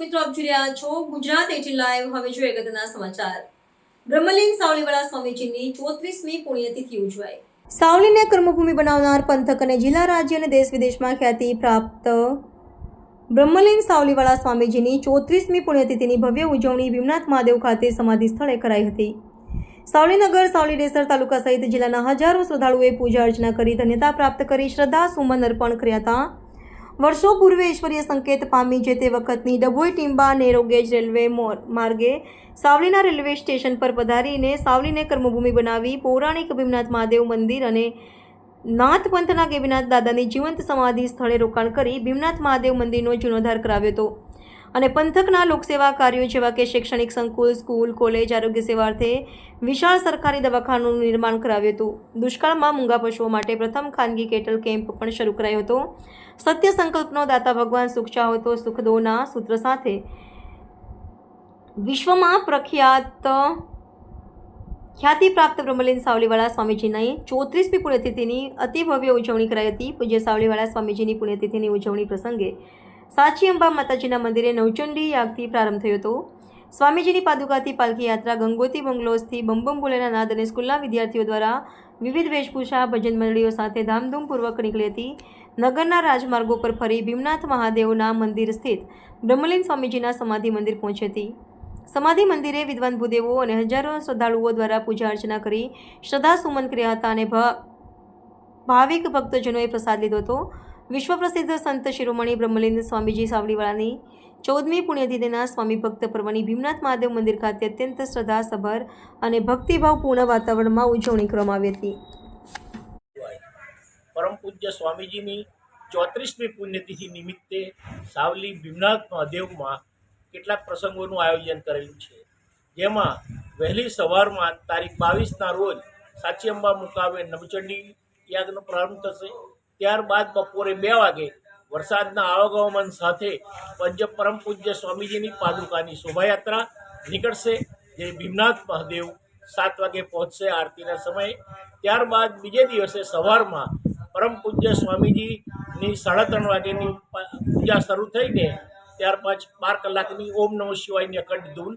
મિત્રો, આપ રહ્યા છો ગુજરાત એટી લાઈવ હવે જોઈએ અગત્યના સમાચાર. બ્રહ્મલીન સાવલીવાળા સ્વામીજીની ચોત્રીસમી પુણ્યતિથિ ઉજવાઈ. સાવલીને કર્મભૂમિ બનાવનાર પંથક અને જિલ્લા રાજ્ય અને દેશ વિદેશમાં ખ્યાતિ પ્રાપ્ત. બ્રહ્મલીન સાવલીવાળા સ્વામીજીની ચોત્રીસમી પુણ્યતિથિની ભવ્ય ઉજવણી ભીમનાથ મહાદેવ ખાતે સમાધિ સ્થળે કરાઈ હતી. સાવલીનગર સાવલી ડેસર તાલુકા સહિત જિલ્લાના હજારો શ્રદ્ધાળુઓએ પૂજા અર્ચના કરી ધન્યતા પ્રાપ્ત કરી, શ્રદ્ધા સુમન અર્પણ કર્યા હતા. વર્ષો પૂર્વે ઈશ્વરીય સંકેત પામી જે તે વખતની Dabhoi Timba narrow gauge railway મોર- માર્ગે સાવલીના રેલવે સ્ટેશન પર પધારીને સાવલીને કર્મભૂમિ બનાવી પૌરાણિક ભીમનાથ મહાદેવ મંદિર અને નાથ પંથના ગેબીનાથ દાદાની જીવંત સમાધિ સ્થળે રોકાણ કરી ભીમનાથ મહાદેવ મંદિરનો જીર્ણોદ્ધાર કરાવ્યો હતો. અને પંથકના લોકસેવા કાર્યો જેવા કે શૈક્ષણિક સંકુલ, સ્કૂલ, કોલેજ, આરોગ્ય સેવાર્થે વિશાળ સરકારી દવાખાનું નિર્માણ કરાવ્યું હતું. દુષ્કાળમાં મૂંગા પશુઓ માટે પ્રથમ ખાનગી કેટલ કેમ્પ પણ શરૂ કરાયો હતો. સત્ય સંકલ્પનો દાતા ભગવાન સુખ ચાહો તો સુખ સૂત્ર સાથે વિશ્વમાં પ્રખ્યાત ખ્યાતિ પ્રાપ્ત બ્રહ્મલીન સાવલીવાળા સ્વામીજીની ચોત્રીસમી પુણ્યતિથિની અતિભવ્ય ઉજવણી કરાઈ હતી. પૂજ્ય સાવલીવાળા સ્વામીજીની પુણ્યતિથિની ઉજવણી પ્રસંગે સાચી અંબા માતાજીના મંદિરે નવચંડી યાગથી પ્રારંભ થયો હતો. સ્વામીજીની પાદુકાથી પાલખી યાત્રા ગંગોતી બંગલોઝથી બમબમ બોલેના નાદ અને સ્કૂલના વિદ્યાર્થીઓ દ્વારા વિવિધ વેશભૂષા, ભજન મંડળીઓ સાથે ધામધૂમપૂર્વક નીકળી હતી. નગરના રાજમાર્ગો પર ફરી ભીમનાથ મહાદેવના મંદિર સ્થિત બ્રહ્મલીન સ્વામીજીના સમાધિ મંદિર પહોંચી હતી. સમાધિ મંદિરે વિદ્વાન ભૂદેવો અને હજારો શ્રદ્ધાળુઓ દ્વારા પૂજા અર્ચના કરી શ્રદ્ધા સુમન કર્યા હતા અને ભાવિક ભક્તજનોએ પ્રસાદ લીધો હતો. વિશ્વ પ્રસિદ્ધ સંત શિરોમણી બ્રહ્મલિંદ સ્વામીજી સાવલીવાળાની ચૌદમી પુણ્યતિથિના સ્વામી ભક્ત પર્વની ભીમનાથ મહાદેવ મંદિર ખાતે અત્યંત શ્રદ્ધાસભર અને ભક્તિભાવપૂર્ણ વાતાવરણમાં ઉજવણી કરવામાં આવી હતી. પરમ પૂજ્ય સ્વામીજીની ચોત્રીસમી પુણ્યતિથિ નિમિત્તે સાવલી ભીમનાથ મહાદેવમાં કેટલાક પ્રસંગોનું આયોજન કરેલું છે. જેમાં વહેલી સવારમાં તારીખ બાવીસના રોજ સાચી અંબા મુકાવે નવચંડી યાગનો પ્રારંભ થશે. ત્યારબાદ બપોરે બે વાગે વરસાદના આવાગમન સાથે પંચ પરમ પૂજ્ય સ્વામીજીની પાદુકાની શોભાયાત્રા નીકળશે, જે ભીમનાથ મહાદેવ સાત વાગે પહોંચશે આરતીના સમયે. ત્યારબાદ બીજે દિવસે સવારમાં પરમ પૂજ્ય સ્વામીજીની સાડા ત્રણ વાગ્યાની પૂજા શરૂ થઈને ત્યાર પછી બાર કલાકની ઓમ નમઃ શિવાયની અખંડ ધૂન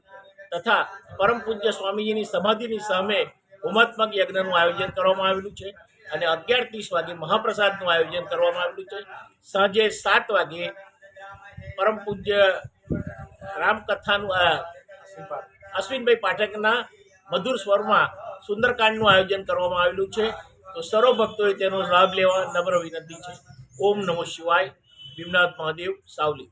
તથા પરમ પૂજ્ય સ્વામીજીની સમાધિની સામે હોમાત્મક યજ્ઞનું આયોજન કરવામાં આવેલું છે. અને અગિયાર ત્રીસ વાગે મહાપ્રસાદનું આયોજન કરવામાં આવેલું છે. સાંજે સાત વાગે પરમ પૂજ્ય રામકથાનું અશ્વિનભાઈ પાઠકના મધુર સ્વરમાં સુંદરકાંડનું આયોજન કરવામાં આવેલું છે. તો સર્વ ભક્તોએ તેનો લાભ લેવા નમ્ર વિનંતી છે. ઓમ નમઃ શિવાય. ભીમનાથ મહાદેવ, સાવલી.